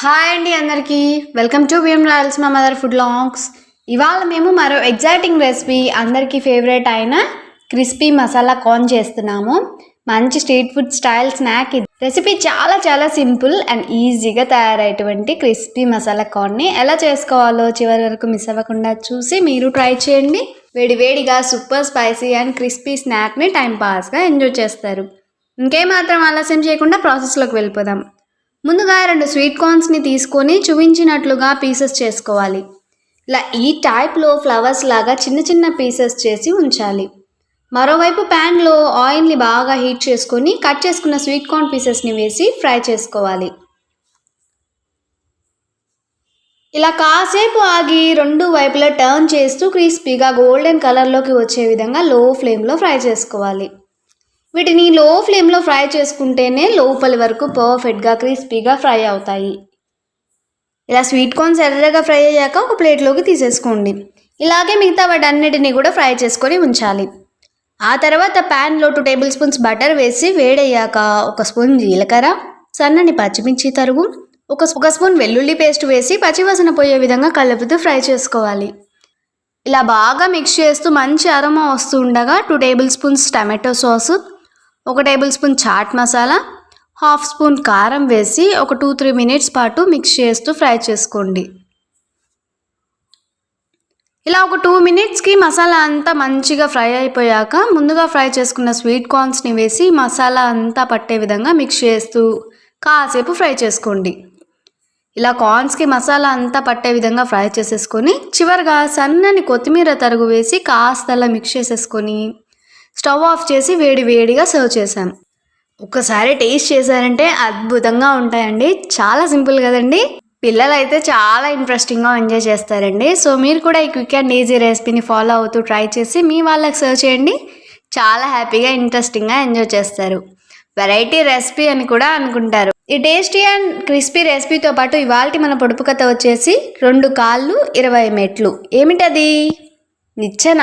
Hi అండి అందరికీ. Welcome to VM royals మా మదర్ ఫుడ్ లాంగ్స్. ఇవాళ మేము మరో ఎగ్జైటింగ్ రెసిపీ అందరికీ ఫేవరెట్ అయిన క్రిస్పీ మసాలా కార్న్ చేస్తున్నాము. మంచి స్ట్రీట్ ఫుడ్ స్టైల్ స్నాక్ ఇది. రెసిపీ చాలా చాలా సింపుల్ అండ్ ఈజీగా తయారయ్యేటువంటి క్రిస్పీ మసాలా కార్న్ని ఎలా చేసుకోవాలో చివరి వరకు మిస్ అవ్వకుండా చూసి మీరు ట్రై చేయండి. వేడివేడిగా సూపర్ స్పైసీ అండ్ క్రిస్పీ స్నాక్ని టైం పాస్గా ఎంజాయ్ చేస్తారు. ఇంకేమాత్రం ఆలస్యం చేయకుండా ప్రాసెస్లోకి వెళ్ళిపోదాం. ముందుగా రెండు స్వీట్ కార్న్స్ని తీసుకొని చూపించినట్లుగా పీసెస్ చేసుకోవాలి. ఇలా ఈ టైప్లో ఫ్లవర్స్ లాగా చిన్న చిన్న పీసెస్ చేసి ఉంచాలి. మరోవైపు ప్యాన్లో ఆయిల్ని బాగా హీట్ చేసుకొని కట్ చేసుకున్న స్వీట్ కార్న్ పీసెస్ని వేసి ఫ్రై చేసుకోవాలి. ఇలా కాసేపు ఆగి రెండు వైపులా టర్న్ చేస్తూ క్రిస్పీగా గోల్డెన్ కలర్లోకి వచ్చే విధంగా లో ఫ్లేమ్లో ఫ్రై చేసుకోవాలి. వీటిని లో ఫ్లేమ్లో ఫ్రై చేసుకుంటేనే లోపలి వరకు పర్ఫెక్ట్గా క్రిస్పీగా ఫ్రై అవుతాయి. ఇలా స్వీట్ కార్న్స్ ఎర్రగా ఫ్రై అయ్యాక ఒక ప్లేట్లోకి తీసేసుకోండి. ఇలాగే మిగతా వాటన్నిటిని కూడా ఫ్రై చేసుకొని ఉంచాలి. ఆ తర్వాత ప్యాన్లో టూ టేబుల్ స్పూన్స్ బటర్ వేసి వేడయ్యాక ఒక స్పూన్ జీలకర్ర సన్నని పచ్చిమిర్చి తరుగు ఒక ఒక స్పూన్ వెల్లుల్లి పేస్ట్ వేసి పచ్చివాసన పోయే విధంగా కలుపుతూ ఫ్రై చేసుకోవాలి. ఇలా బాగా మిక్స్ చేస్తూ మంచి అరమ వస్తూ ఉండగా two tablespoons tomato sauce ఒక tablespoon chaat masala half spoon కారం వేసి ఒక టూ త్రీ మినిట్స్ పాటు మిక్స్ చేస్తూ ఫ్రై చేసుకోండి. ఇలా ఒక టూ మినిట్స్కి మసాలా అంతా మంచిగా ఫ్రై అయిపోయాక ముందుగా ఫ్రై చేసుకున్న స్వీట్ కార్న్స్ని వేసి మసాలా అంతా పట్టే విధంగా మిక్స్ చేస్తూ కాసేపు ఫ్రై చేసుకోండి. ఇలా కార్న్స్కి మసాలా అంతా పట్టే విధంగా ఫ్రై చేసేసుకొని చివరిగా సన్నని కొత్తిమీర తరుగు వేసి కాస్త అలా మిక్స్ చేసేసుకొని స్టవ్ ఆఫ్ చేసి వేడి వేడిగా సర్వ్ చేశాను ఒక్కసారి టేస్ట్ చేశారంటే అద్భుతంగా ఉంటాయండి. చాలా సింపుల్ కదండి. పిల్లలు అయితే చాలా ఇంట్రెస్టింగ్గా ఎంజాయ్ చేస్తారండి. సో మీరు కూడా ఈ క్విక్ అండ్ ఈజీ రెసిపీని ఫాలో అవుతూ ట్రై చేసి మీ వాళ్ళకి సర్వ్ చేయండి. చాలా హ్యాపీగా ఇంట్రెస్టింగ్గా ఎంజాయ్ చేస్తారు. వెరైటీ రెసిపీ అని కూడా అనుకుంటారు. ఈ టేస్టీ అండ్ క్రిస్పీ రెసిపీతో పాటు ఇవాళ మన పొడుపు కథ వచ్చేసి రెండు కాళ్ళు ఇరవై మెట్లు. ఏమిటది? నిచ్చెన.